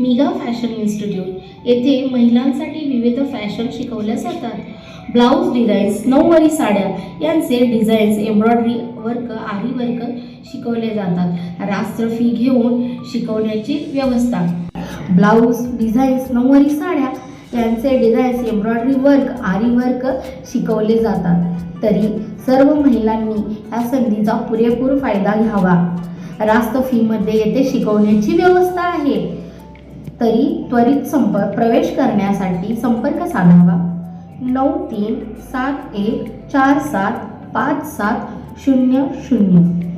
मिगा fashion institute. येथे महिलांसाठी विविध फॅशन शिकवल्या जातात. ब्लाऊज डिझाईन्स नऊवारी साड्या यांचे designs embroidery work aari work शिकवले जातात. रास्त्र फी घेऊन शिकवण्याची व्यवस्था. ब्लाऊज डिझाईन्स नऊवारी साड्या यांचे designs embroidery work aari work शिकवले जातात. तरी सर्व महिलांनी या संधीचा पुरेपूर फायदा घ्यावा. रास्त फीमध्ये येथे शिकवण्याची व्यवस्था आहे. तरी त्वरित संपर्क प्रवेश करण्यासाठी संपर्क साधावा. नऊ तीन सात एक चार सात पाच सात शून्य शून्य.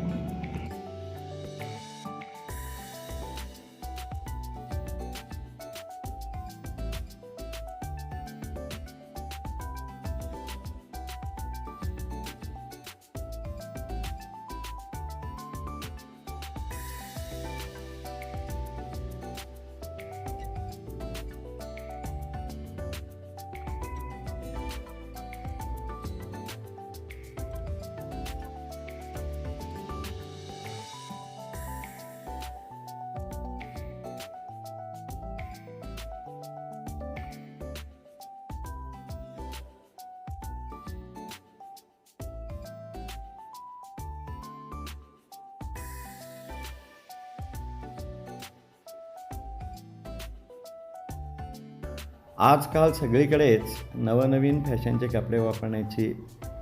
आजकाल सगळीकडेच नवनवीन फॅशनचे कपडे वापरण्याची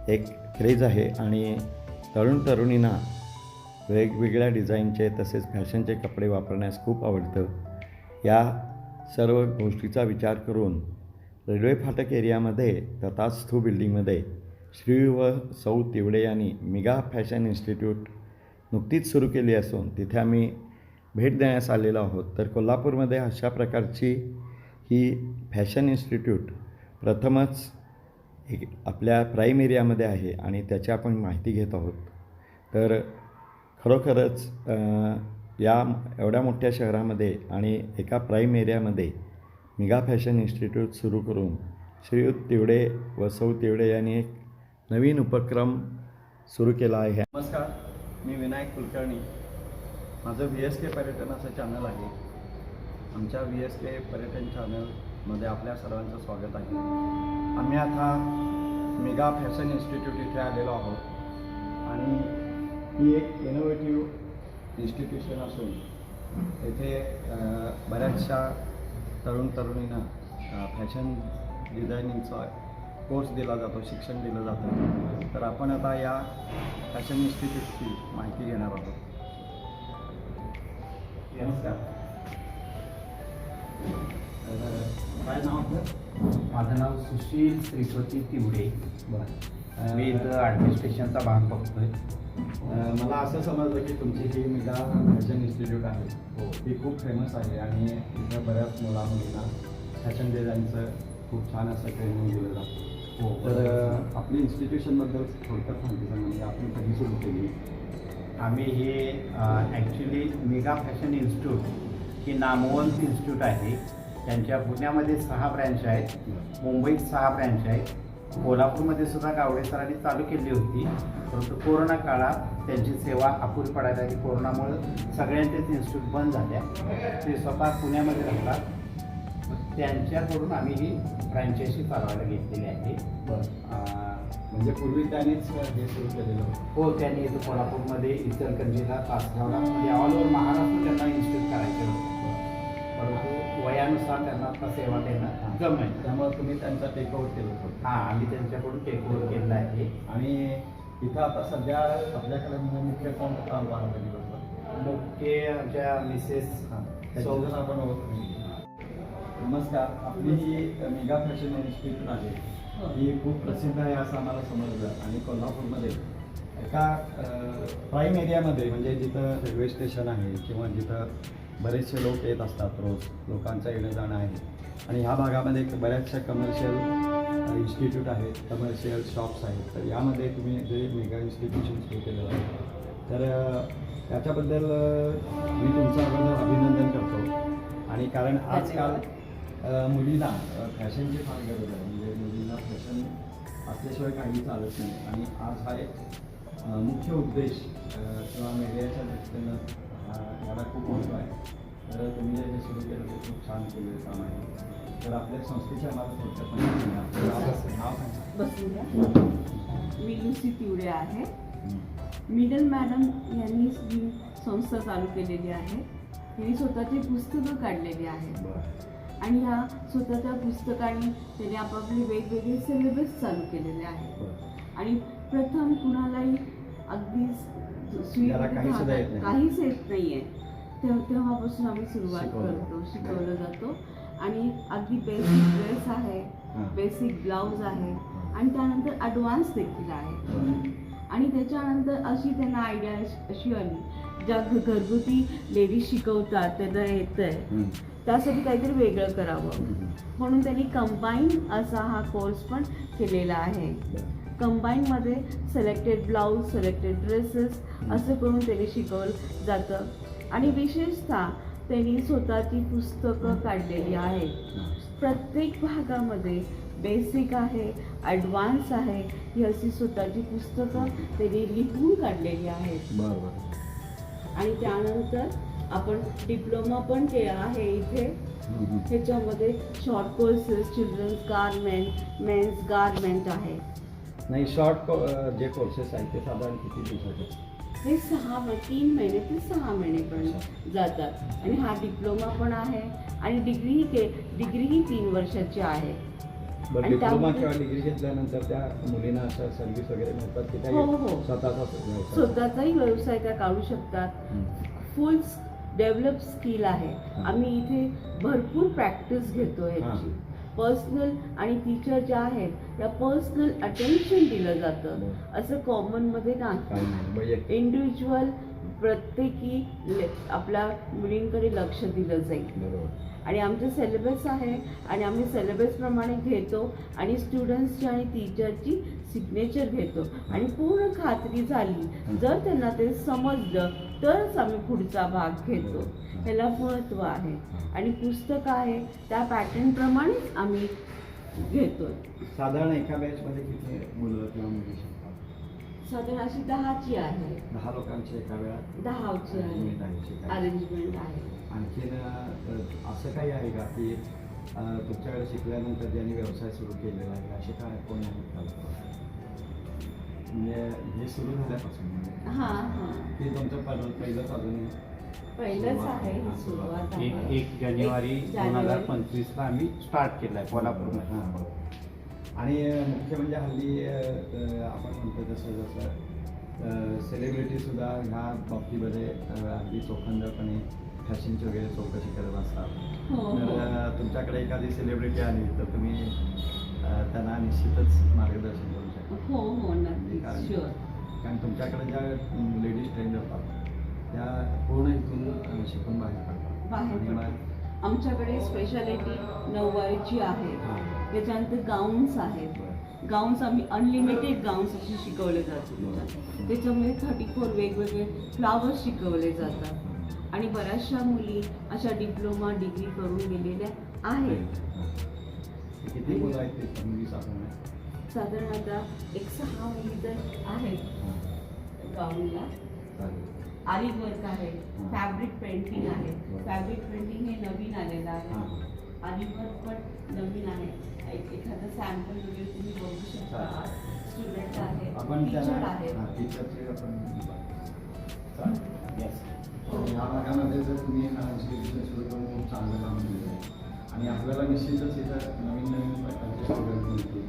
एक क्रेज आहे आणि तरुण तरुणींना वेगवेगळ्या डिझाईनचे तसेच फॅशनचे कपडे वापरण्यास खूप आवडतं. या सर्व गोष्टीचा विचार करून रेल्वे फाटक एरियामध्ये तथाच स्थू बिल्डिंगमध्ये श्री व सौ तिवडे यांनी मिगा फॅशन इन्स्टिट्यूट नुकतीच सुरू केली असून तिथे आम्ही भेट देण्यास आलेलो आहोत. तर कोल्हापूरमध्ये अशा प्रकारची ही फॅशन इन्स्टिट्यूट प्रथमच एक आपल्या प्राईम एरियामध्ये आहे आणि त्याची आपण माहिती घेत आहोत. तर खरोखरच या एवढ्या मोठ्या शहरामध्ये आणि एका प्राईम एरियामध्ये मिगा फॅशन इन्स्टिट्यूट सुरू करून श्रीयुत तिवडे व सौ तिवडे यांनी एक नवीन उपक्रम सुरू केला आहे. नमस्कार मी विनायक कुलकर्णी. माझं व्ही एस के पर्यटनाचं चॅनल आहे. आमच्या व्ही एस के पर्यटन चॅनलमध्ये आपल्या सर्वांचं स्वागत आहे. आम्ही आता मेगा फॅशन इन्स्टिट्यूट इथे आलेलो आहोत. आणि ही एक इनोव्हेटिव्ह इन्स्टिट्यूशन असून येथे बऱ्याचशा तरुण तरुणींना फॅशन डिझायनिंगचा कोर्स दिला जातो शिक्षण दिलं जातं. तर आपण आता या फॅशन इन्स्टिट्यूटची माहिती घेणार आहोत. नमस्कार. काय नाव आपलं माझं नाव सुशील श्रीपती तिवडे. बरं. मी इथं ॲडमिनिस्ट्रेशनचा भाग बघतोय. मला असं समजलं की तुमची ही मिगा फॅशन इन्स्टिट्यूट आहे. हो. ती खूप फेमस आहे आणि इथं बऱ्याच मुला मुलींना फॅशन डिझाईनचं खूप छान असं ट्रेनिंग दिलं जातं. हो. तर आपली इन्स्टिट्यूशनबद्दल थोडक्यात माहिती सांगा म्हणजे आपण कधी सुरू केली? आम्ही हे ॲक्च्युली मेगा फॅशन इन्स्टिट्यूट ही नामवंत इन्स्टिट्यूट आहे. त्यांच्या पुण्यामध्ये सहा ब्रँच आहेत. मुंबईत सहा ब्रँच आहेत. कोल्हापूरमध्ये सुद्धा गावडे सरांनी चालू केली होती. परंतु कोरोना काळात त्यांची सेवा अपुरी पडायला लागली. कोरोनामुळं सगळ्यांचेच इन्स्टिट्यूट बंद झाल्या ते स्वतः पुण्यामध्ये राहतात. त्यांच्याकडून आम्ही ही फ्रँचायझी चालवायला घेतलेली आहे. म्हणजे पूर्वी त्यानेच हे सुरू केलेलं होतं. हो त्यांनी इथं कोल्हापूरमध्ये इचलकरंजीला तासगावला म्हणजे ऑल ओव्हर महाराष्ट्र त्यांना इन्स्टिट्यूट करायचं होतं. वयानुसार त्यांना आता सेवा देणं जमेल. त्यामुळे तुम्ही त्यांचा टेक आउट केलं होतं. हां आम्ही त्यांच्याकडून टेक ओव्हर केलं आहे. आणि इथं आता सध्या आपल्याकडे मुख्य कोण काम पाहतं दिवसभर मुख्य आमच्या मिसेस त्याच्यावर आपण. नमस्कार आपली ही मेगा फॅशन इन्स्टिट्यूट आहे ही खूप प्रसिद्ध आहे असं आम्हाला समजलं. आणि कोल्हापूरमध्ये एका प्राईम एरियामध्ये म्हणजे जिथं रेल्वे स्टेशन आहे किंवा जिथं बरेचसे लोक येत असतात रोज. लोकांचं येणं जाणं आहे. आणि ह्या भागामध्ये एक बऱ्याचशा कमर्शियल इन्स्टिट्यूट आहेत कमर्शियल शॉप्स आहेत. तर यामध्ये तुम्ही जे मेगा इन्स्टिट्यूशन सुरू केलेलं आहे. तर त्याच्याबद्दल मी तुमचं अगोदर अभिनंदन करतो. आणि कारण आजकाल मुलींना फॅशनची फार गरज आहे. म्हणजे मुलींना फॅशन असल्याशिवाय काही चालत नाही. आणि आज हा एक मुख्य उद्देश किंवा मीडियाच्या दृष्टीनं याला खूप महत्त्व आहे. तर तुम्ही जे हे सुरू केलं ते खूप छान केलेलं काम आहे तर आपल्या संस्थेच्या मला थोडक्यात बसूया मी लुसी तिवडे आहे. मिडल मॅडम यांनी ही संस्था चालू केलेली आहे त्यांनी स्वतःची पुस्तकं काढलेली आहेत. आणि ह्या स्वतःच्या पुस्तकांनी त्यांनी आपापले वेगवेगळे सिलेबस चालू केलेले आहेत. बरं. आणि प्रथम कुणालाही अगदी स्वीट ज्याला काही सुद्धा येत नाही. काहीच तेव्हा तेव्हापासून आम्ही सुरुवात. करतो शिकवलं जातो आणि अगदी बेसिक ड्रेस आहे. बेसिक ब्लाऊज आहे आणि त्यानंतर ॲडव्हान्स देखील आहे आणि त्याच्यानंतर अशी त्यांना आयडिया अशी आली ज्या घरगुती लेडीज शिकवतात त्यांना येतं आहे. त्यासाठी काहीतरी वेगळं करावं. म्हणून त्यांनी कंबाईन असा हा कोर्स पण केलेला आहे कंबाईनमध्ये सिलेक्टेड ब्लाऊज सिलेक्टेड ड्रेसेस असं करून त्यांनी शिकवलं जातं आणि विशेषतः त्यांनी स्वतःची पुस्तकं काढलेली आहेत. प्रत्येक भागामध्ये बेसिक आहे ॲडव्हान्स आहे ही अशी स्वतःची पुस्तकं त्यांनी लिहून काढलेली आहेत. आणि त्यानंतर आपण डिप्लोमा पण केला आहे इथे. ह्याच्यामध्ये short courses children's garment men's garment आहे. नाही शॉर्ट जे कोर्सेस आहेत ते साधारण किती दिवसाचे? हे सहा तीन महिने ते सहा महिने पण जातात आणि हा डिप्लोमा पण आहे आणि डिग्री के डिग्री ही तीन वर्षाची आहे बरं आणि डिप्लोमा त्यामध्ये- किंवा डिग्री घेतल्यानंतर त्या मुलींना अशा सर्व्हिस वगैरे मिळतात की त्या हो, हो. स्वतःचा? स्वतःचाही व्यवसाय त्या काढू शकतात. फुल डेव्हलप स्किल आहे. आम्ही इथे भरपूर प्रॅक्टिस घेतो ह्याची पर्सनल आणि टीचर ज्या आहेत त्या पर्सनल अटेन्शन दिलं जातं. बरं. असं कॉमनमध्ये नाही. इंडिव्हिज्युअल प्रत्येकी आपल्या मुलींकडे लक्ष दिलं जाईल. आणि आमचं सिलेबस आहे आणि आम्ही सिलेबसप्रमाणे घेतो आणि स्टुडंट्सची आणि टीचरची सिग्नेचर घेतो. आणि पूर्ण खात्री झाली. जर त्यांना ते समजलं तरच आम्ही पुढचा भाग घेतो. ह्याला महत्त्व आहे. आणि पुस्तक आहे त्या पॅटर्नप्रमाणेच आम्ही घेतो साधारण एका बॅचमध्ये किती मुलं किंवा मुली साधारण अशी दहाची आहे. दहा लोकांची एका वेळात? दहाची आहे. अरेंजमेंट आहे आणखीन असं काही आहे का की तुमच्याकडे शिकल्यानंतर ज्यांनी व्यवसाय सुरू केलेला आहे असे काय कोण म्हणजे हे सुरू झाल्यापासून म्हणजे हां हां. ते तुमचं पहिलं पहिलंच अजून पहिलंच आहे ही सुरुवात. एक आहे. एक जानेवारी एक दोन हजार जानेवारी. पंचवीसला आम्ही स्टार्ट केलं आहे कोल्हापूरमध्ये. हां, बरोबर. आणि अ, मुख्य म्हणजे हल्ली अ, अ, आपण म्हणतो जसं जसं सेलिब्रिटीसुद्धा ह्या बाबतीमध्ये अ, अगदी चोखंदपणे फॅशनची वगैरे चौकशी करत असतात. हो तर हो अ, तुमच्याकडे एखादी सेलिब्रिटी आली तर तुम्ही अ, त्यांना निश्चितच मार्गदर्शन हो हो नक्कीच शुअर कारण तुमच्याकडे ज्या लेडीज ट्रेंड होतात त्या पूर्ण इथून शिकून बाहेर पडतात. आमच्याकडे स्पेशालिटी नऊवारीची आहे. हां. त्याच्यानंतर गाऊन्स आहेत. गाऊन्स आम्ही अनलिमिटेड गाऊन्स असे शिकवले जातात. बरं. त्याच्यामध्ये थर्टी फोर वेगवेगळे फ्लावर्स शिकवले जातात. आणि बऱ्याचशा मुली अशा डिप्लोमा डिग्री करून गेलेल्या आहेत. साधारण आता एक सहा मुली तर आहेत गाऊनला आरी वर्क आहे. फॅब्रिक पेंटिंग आहे. बरं. फॅब्रिक पेंटिंग हे नवीन आलेलं आहे. आरी वर्क पण नवीन आहे. एक एखादं सॅम्पल वगैरे तुम्ही बघू शकता. स्टुडंट आहे. आपण टीचर आहे. या भागामध्ये जर तुम्ही सुरू करून खूप चांगलं काम केलं आहे आणि आपल्याला निश्चितच इथं नवीन नवीन प्रकारचे स्टुडंट मिळतील.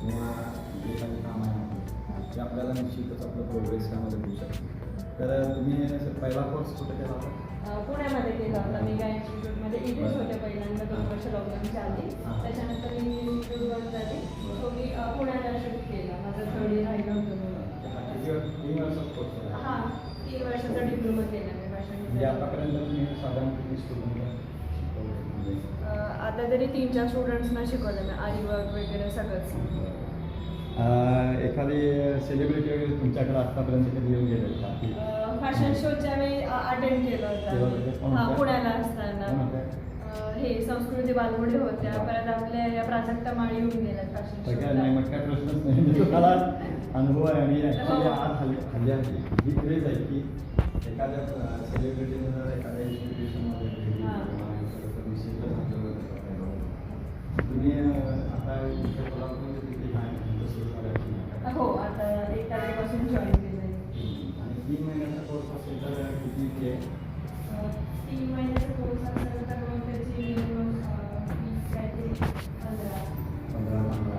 किंवा जे काही काम आहे ते आपल्याला निश्चितच आपलं प्रोग्रेस त्यामध्ये होऊ शकतं तर तुम्ही पहिला कोर्स कुठे केला होता? पुण्यामध्ये केलं होतं. मेगा इन्स्टिट्यूटमध्ये इथेच होते पहिल्यांदा दोन वर्ष लॉकडाऊनच्या आधी. त्याच्यानंतर मी इन्स्टिट्यूट बंद झाली सो मी पुण्याला शिफ्ट केलं. माझं थर्ड इयर राहिलं होतं तीन कोर्स केला? हां तीन वर्षाचा डिप्लोमा केला मी फॅशन म्हणजे आतापर्यंत तुम्ही साधारण किती स्टुडंट आता तरी तीन चार स्टुडंट्सना शिकवलं मी आरी वर्क वगैरे सगळंच एखादी सेलिब्रिटी वगैरे तुमच्याकडे आतापर्यंत कधी येऊन गेले का की फॅशन शोच्या वेळी अटेंड केलं होतं? कोण हां? पुण्याला कोण असताना होते? अ, हे संस्कृती बालगुडे होत्या परत आपल्या या प्राजक्ता माळी येऊन गेल्या फॅशन तर काय नाही मग काय प्रश्नच नाही म्हणजे तुम्हाला अनुभव आहे आणि ॲक्च्युली हो. आज हल्ली हल्ली हल्ली ही क्रेज आहे की एखाद्या सेलिब्रिटीने जर एखाद्या इन्स्टिट्यूशनमध्ये भेट असेल हा. किंवा एखादं निश्चितच आपल्याला त्याचा फायदा होतो. तुम्ही आता इथे कोल्हापूरमध्ये तिथे काय म्हणतो सुरू करायची नाही का? हो आता एक तारखेपासून जॉईन केलंय. आणि तीन महिन्याचा कोर्स असेल तर किती फी आहे अं, तीन महिन्याचा कोर्स असेल तर मग त्याची मिनिमम फी काहीतरी पंधरा. पंधरा पंधरा.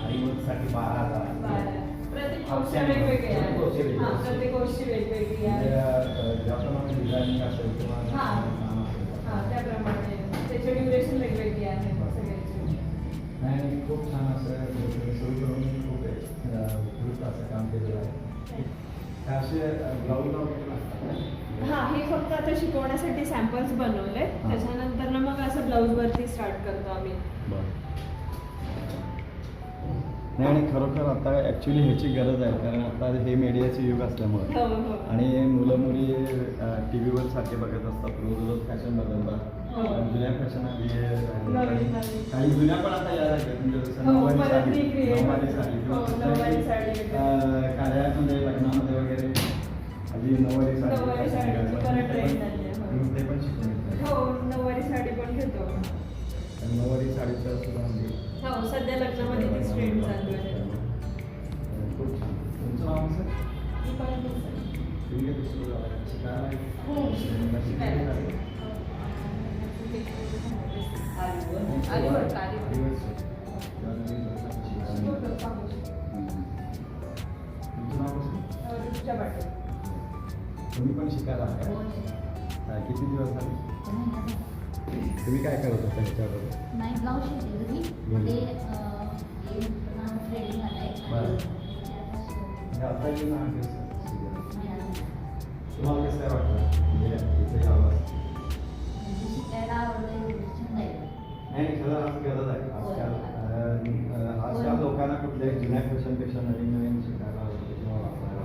आणि साठी बारा हजार. बारा. प्रत्येक कोर्सचे Option वेगवेगळे प्रत्येक कोर्सचे आहे वेगळे. हां प्रत्येक कोर्सची वेगवेगळी. म्हणजे आहे अं, ज्याप्रमाणे डिझायनिंग असेल किंवा हां. काम असेल. हां त्याप्रमाणे त्याचे ड्युरेशन वेगवेगळी आहे सगळ्याची आणि खूप छान असं खूप काम केलेलं आहे हे असे? हां हे फक्त आता शिकवण्यासाठी सॅम्पल्स बनवले. त्याच्यानंतर ना मग असं ब्लाऊज वरती स्टार्ट करतो आम्ही नाही आणि खरोखर आता ॲक्च्युली ह्याची गरज आहे कारण आता हे मीडियाचे युग असल्यामुळे हो हो आणि मुलं मुली टी व्हीवर सारखे बघत असतात रोज रोज फॅशन बदलतात. जुन्या फॅशन आली आहे. नवीन नवीन. काही जुन्या पण आता यायला लागल्यात म्हणजे जसं हो, नऊवारी साडी recreate. नऊवारी साडी किंवा हो, नऊवारी साडी कार्यामध्ये लग्नामध्ये वगैरे आधी नऊवारी साडी हो. ते पण शिकून नऊवारी साडी पण घेतो नऊवारी साडीचं सुद्धा म्हणजे हो सध्या लग्नामध्ये तीच ट्रेंड चालू आहे खूप छान तुमचं नाव सर. तुम्ही कधी सुरू झाला? शिकायला हो, शिकायला तुम्ही पण शिकायला आहात किती दिवस झाले तुम्ही काय करत होता ह्याच्याबरोबर नाही ब्लाऊज शिकले घरी मध्ये म्हणजे आता येऊन तुम्हाला कसं काय वाटलं म्हणजे इथे यावं नाही खरं आज गरज आहे आजकाल आजकाल लोकांना कुठल्याही जुन्या फॅशनपेक्षा नवीन नवीन शिकायला आवडतं किंवा वापरायला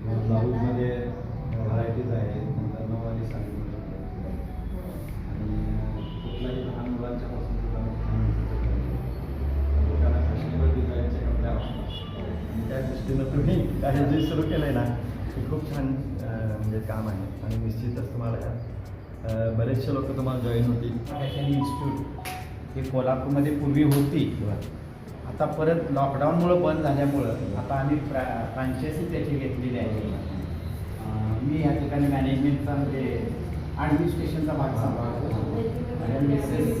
किंवा ब्लाऊजमध्ये व्हरायटीज आहेत नंतर नऊवारी साडी. आणि कुठल्याही लहान मुलांच्या पासून सुद्धा लोकांना फॅशनेबल डिझाईनचे कपडे आवडतात. आणि त्या दृष्टीनं तुम्ही काही जे सुरू केलं आहे ना ते खूप छान म्हणजे काम आहे. आणि निश्चितच तुम्हाला बरेचसे लोक तुम्हाला जॉईन होतील. फॅशन इन्स्टिट्यूट ही कोल्हापूरमध्ये पूर्वी होती. आता परत लॉकडाऊनमुळं बंद झाल्यामुळं आता आम्ही फ्रॅ फ्रँचायसी त्याची घेतलेली आहे. मी या ठिकाणी मॅनेजमेंटचा म्हणजे ॲडमिनिस्ट्रेशनचा भाग सांभाळतो. मिसेस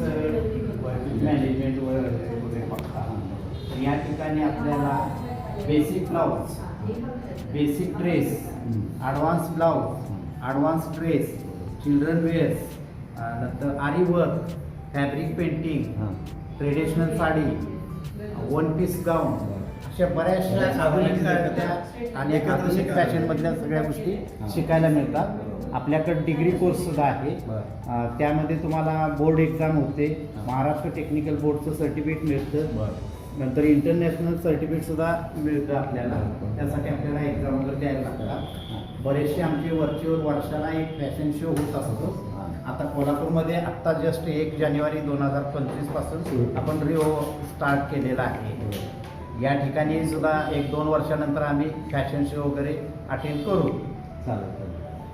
मॅनेजमेंटवर वगैरे बघतात या ठिकाणी आपल्याला basic blouse basic dress advance blouse advance dress children wears नंतर aari work fabric painting traditional sari one piece gown अशा बऱ्याचशा आधुनिक आणि आधुनिक फॅशनमधल्या सगळ्या गोष्टी शिकायला मिळतात. आपल्याकडे डिग्री कोर्स सुद्धा आहे. त्यामध्ये तुम्हाला बोर्ड एक्झाम होते. महाराष्ट्र टेक्निकल बोर्डचं सर्टिफिकेट मिळतं. नंतर इंटरनॅशनल सर्टिफिकेट सुद्धा मिळतं आपल्याला. त्यासाठी आपल्याला एक्झाम वगैरे द्यायला लागतात. बरेचसे आमचे वर्चुअल वर्षाला एक फॅशन शो होत असतो. आता कोल्हापूरमध्ये आत्ता जस्ट एक जानेवारी दोन हजार पंचवीसपासून आपण रिओ स्टार्ट केलेला आहे. या ठिकाणी सुद्धा एक दोन वर्षानंतर आम्ही फॅशन शो वगैरे अटेंड करू. चालेल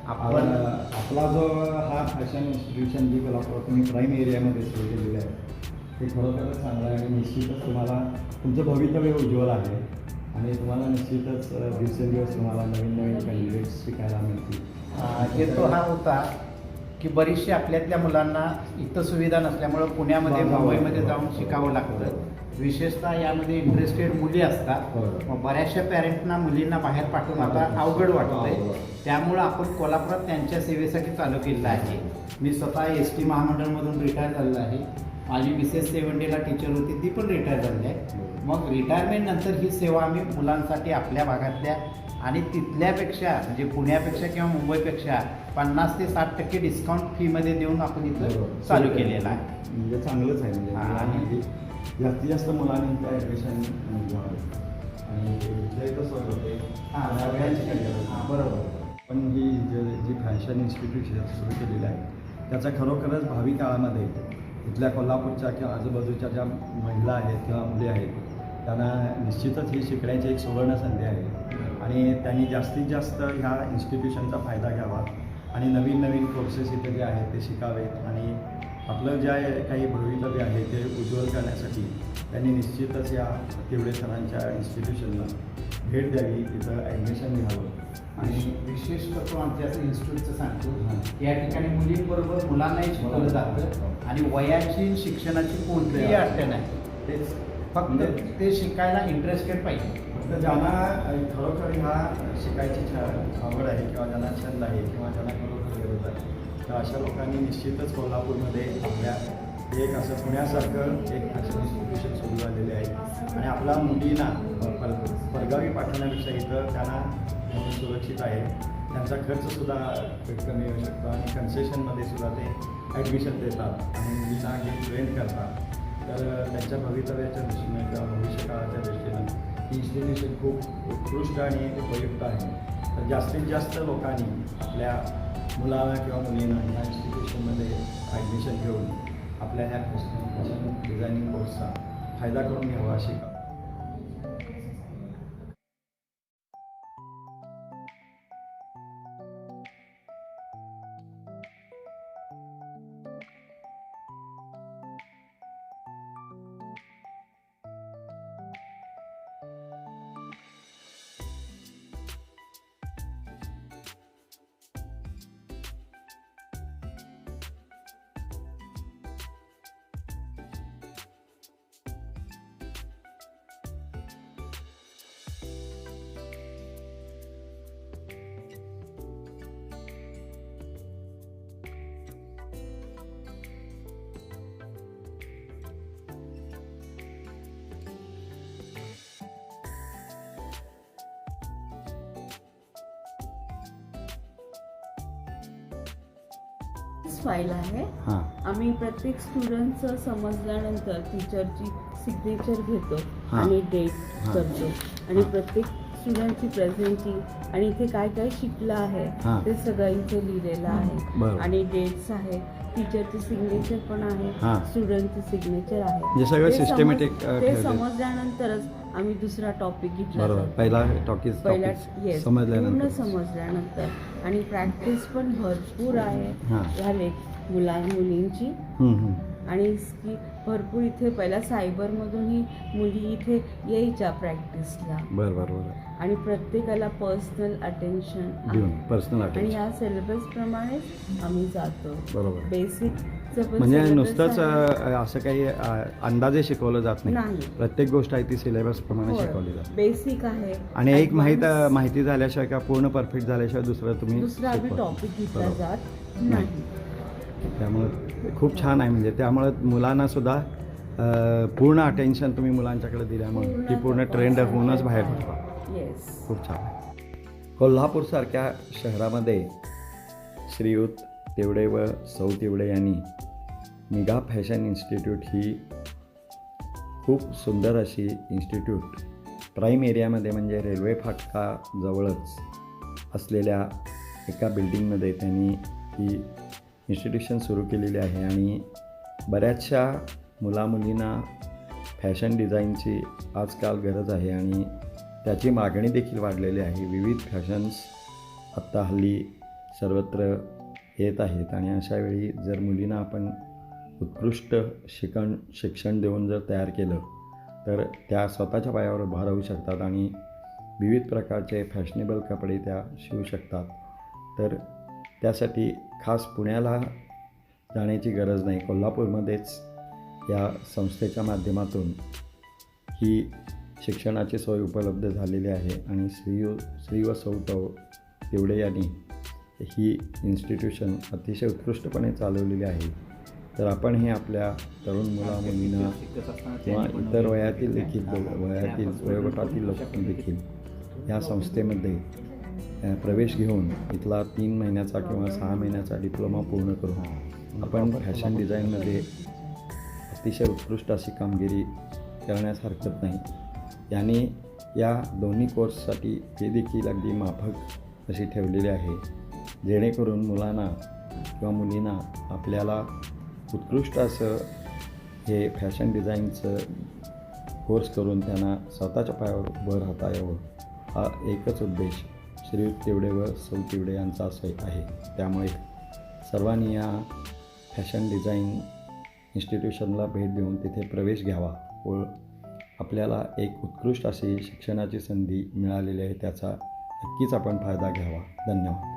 आपण आपण आपला जो हा फॅशन इन्स्टिट्यूशन जी कोल्हापूर तुम्ही प्राईम एरियामध्ये सुरू केलेलं आहे ते खरोखरच चांगलं आहे आणि निश्चितच तुम्हाला तुमचं भवितव्य उज्ज्वल आहे आणि तुम्हाला निश्चितच दिवसेंदिवस तुम्हाला नवीन नवीन कॅन्डिडेट्स शिकायला मिळतील. हेतू हा होता की बरीचशी आपल्यातल्या मुलांना इथं सुविधा नसल्यामुळं पुण्यामध्ये मुंबईमध्ये. जाऊन शिकावं लागतं. विशेषतः यामध्ये इंटरेस्टेड मुली असतात. मग बऱ्याचशा पॅरेंटना मुलींना बाहेर पाठवून आता अवघड वाटतंय. त्यामुळं आपण कोल्हापुरात त्यांच्या सेवेसाठी चालू केलेलं आहे. मी स्वतः एस टी महामंडळमधून रिटायर झालेलो आहे. माझी मिसेस सेवंटीला टीचर होती ती पण रिटायर झाली आहे मग रिटायरमेंट नंतर ही सेवा आम्ही मुलांसाठी आपल्या भागातल्या आणि तिथल्यापेक्षा म्हणजे पुण्यापेक्षा किंवा मुंबईपेक्षा पन्नास ते साठ टक्के डिस्काउंट फीमध्ये देऊन आपण इथं. चालू केलेलं आहे म्हणजे चांगलंच आहे म्हणजे. आणि जास्तीत जास्त मुलांनी ॲडमिशन आणि होते हां, हां. बरोबर पण ही जे जी फॅशन इन्स्टिट्यूट सुरू केलेलं आहे त्याचा खरोखरच भावी काळामध्ये इथल्या कोल्हापूरच्या किंवा आजूबाजूच्या ज्या महिला आहेत किंवा मुली आहेत त्यांना निश्चितच ही शिकण्याची एक सुवर्ण संधी आहे. आणि त्यांनी जास्तीत जास्त ह्या इन्स्टिट्यूशनचा फायदा घ्यावा आणि नवीन नवीन कोर्सेस इथे जे आहेत ते शिकावेत आणि आपलं ज्या काही भवितव्य आहे ते उज्ज्वल करण्यासाठी त्यांनी निश्चितच या तिवडे सरांच्या इन्स्टिट्यूशनला भेट द्यावी तिथं ॲडमिशन घ्यावं. आणि विशेष करतो आमच्या इन्स्टिट्यूटचं सांगतो. या ठिकाणी मुलींबरोबर मुलांनाही शिकवलं जातं आणि वयाची शिक्षणाची कोणतीही अडचण आहे तेच. फक्त ते शिकायला इंटरेस्टेड पाहिजे. फक्त ज्यांना खरोखर ह्या शिकायची छ- आवड आहे किंवा ज्यांना छंद आहे किंवा ज्यांना खरोखर गरज आहे तर अशा लोकांनी निश्चितच कोल्हापूरमध्ये आपल्या एक असं पुण्यासारखं एक फॅशन इन्स्टिट्यूशन सुरू झालेले आहे आणि आपल्या मुलींना पर परगावी पाठवण्यापेक्षा इथं त्यांना सुरक्षित आहे. त्यांचा खर्चसुद्धा कमी येऊ शकतो आणि कन्सेशनमध्ये सुद्धा ते ॲडमिशन देतात आणि मुलींना हे ट्रेन करतात. तर त्यांच्या भवितव्याच्या दृष्टीनं किंवा भविष्यकाळाच्या दृष्टीनं ही इन्स्टिट्यूशन खूप उत्कृष्ट आणि उपयुक्त आहे. तर जास्तीत जास्त लोकांनी आपल्या मुलाला किंवा मुलींना ह्या इन्स्टिट्यूशनमध्ये ॲडमिशन घेऊन आपल्या ह्या डिझायनिंग कोर्सचा फायदा करून घ्यावा अशी फाईल आहे हां आम्ही प्रत्येक स्टुडंटचं समजल्यानंतर टीचरची सिग्नेचर घेतो हां. आणि डेट हां. करतो आणि हां. प्रत्येक स्टुडंटची प्रेझेंटची आणि इथे काय काय शिकलं आहे हां. ते सगळं इथे लिहिलेलं आहे. आणि डेट्स आहे टीचरची सिग्नेचर पण आहे हां. स्टुडंटची सिग्नेचर आहे म्हणजे सगळं ते समज- systematic, अ, ते ठेवलेलं. समजल्यानंतरच आम्ही दुसरा टॉपिक घेतला बरोबर. पहिला टॉकीज पहिला टॉपिक येस पूर्ण समजल्यानंतर. समजल्यानंतर आणि प्रॅक्टिस पण भरपूर आहे. हां. झाले मुला मुलींची. हम्म, हम्म. आणि की भरपूर इथे पहिला सायबरमधूनही मुली इथे यायच्या प्रॅक्टिसला बरं बरं बरं. आणि प्रत्येकाला पर्सनल अटेन्शन देऊन पर्सनल आणि अटेन्शन ह्या सिलेबस प्रमाणेच आम्ही जातो. बरोबर. बेसिक म्हणजे नुसतंच असं काही अंदाजे शिकवलं जात नाही. प्रत्येक गोष्ट आहे ती सिलेबस प्रमाणे शिकवली जाते. बेसिक आहे. आणि एक माहीत माहिती झाल्याशिवाय किंवा पूर्ण परफेक्ट झाल्याशिवाय दुसरं तुम्ही टॉपिक घेतला. जात नाही. त्यामुळे खूप छान आहे. म्हणजे त्यामुळं मुलांना सुद्धा पूर्ण अटेन्शन तुम्ही मुलांच्याकडे दिल्यामुळे ती पूर्ण ट्रेंड होऊनच बाहेर पडतात. येस खूप छान आहे. कोल्हापूरसारख्या शहरामध्ये श्रीयुत तेवडे व सौ तेवडे यांनी निगा फॅशन इन्स्टिट्यूट ही खूप सुंदर अशी इन्स्टिट्यूट प्राईम एरियामध्ये म्हणजे रेल्वे फाटकाजवळच असलेल्या एका बिल्डिंगमध्ये त्यांनी ही इन्स्टिट्यूशन सुरू केलेली आहे आणि बऱ्याचशा मुलामुलींना फॅशन डिझाईनची आजकाल गरज आहे आणि त्याची मागणी देखील वाढलेली आहे. विविध फॅशन्स आत्ता हल्ली सर्वत्र येत आहेत आणि अशावेळी जर मुलींना आपण उत्कृष्ट शिकण शिक्षण देऊन जर तयार केलं तर त्या स्वतःच्या पायावर उभा राहू शकतात आणि विविध प्रकारचे फॅशनेबल कपडे त्या शिवू शकतात. तर त्यासाठी खास पुण्याला जाण्याची गरज नाही. कोल्हापूरमध्येच या संस्थेच्या माध्यमातून ही शिक्षणाची सोय उपलब्ध झालेली आहे आणि श्री श्री व सौ तेवढे यांनी ही इन्स्टिट्यूशन अतिशय उत्कृष्टपणे चालवलेली आहे. तर आपण हे आपल्या तरुण मुला मुलींना किंवा इतर वयातील देखील वयातील वयोगटातील लोकांनी देखील या संस्थेमध्ये प्रवेश घेऊन इथला तीन महिन्याचा किंवा सहा महिन्याचा डिप्लोमा पूर्ण करून आपण फॅशन डिझाईनमध्ये अतिशय उत्कृष्ट अशी कामगिरी करण्यास हरकत नाही. याने या दोन्ही कोर्ससाठी हे देखील अगदी माफक अशी ठेवलेली आहे जेणेकरून मुलांना किंवा मुलींना आपल्याला उत्कृष्ट असं हे फॅशन डिझाईनचं कोर्स करून त्यांना स्वतःच्या पायावर उभं राहता यावं हा एकच उद्देश. श्री तिवडे व सौ तिवडे यांचा असं आहे. त्यामुळे सर्वांनी या फॅशन डिझाईन इन्स्टिट्यूशनला भेट देऊन तिथे प्रवेश घ्यावा व आपल्याला एक उत्कृष्ट अशी शिक्षणाची संधी मिळालेली आहे त्याचा नक्कीच आपण फायदा घ्यावा. धन्यवाद.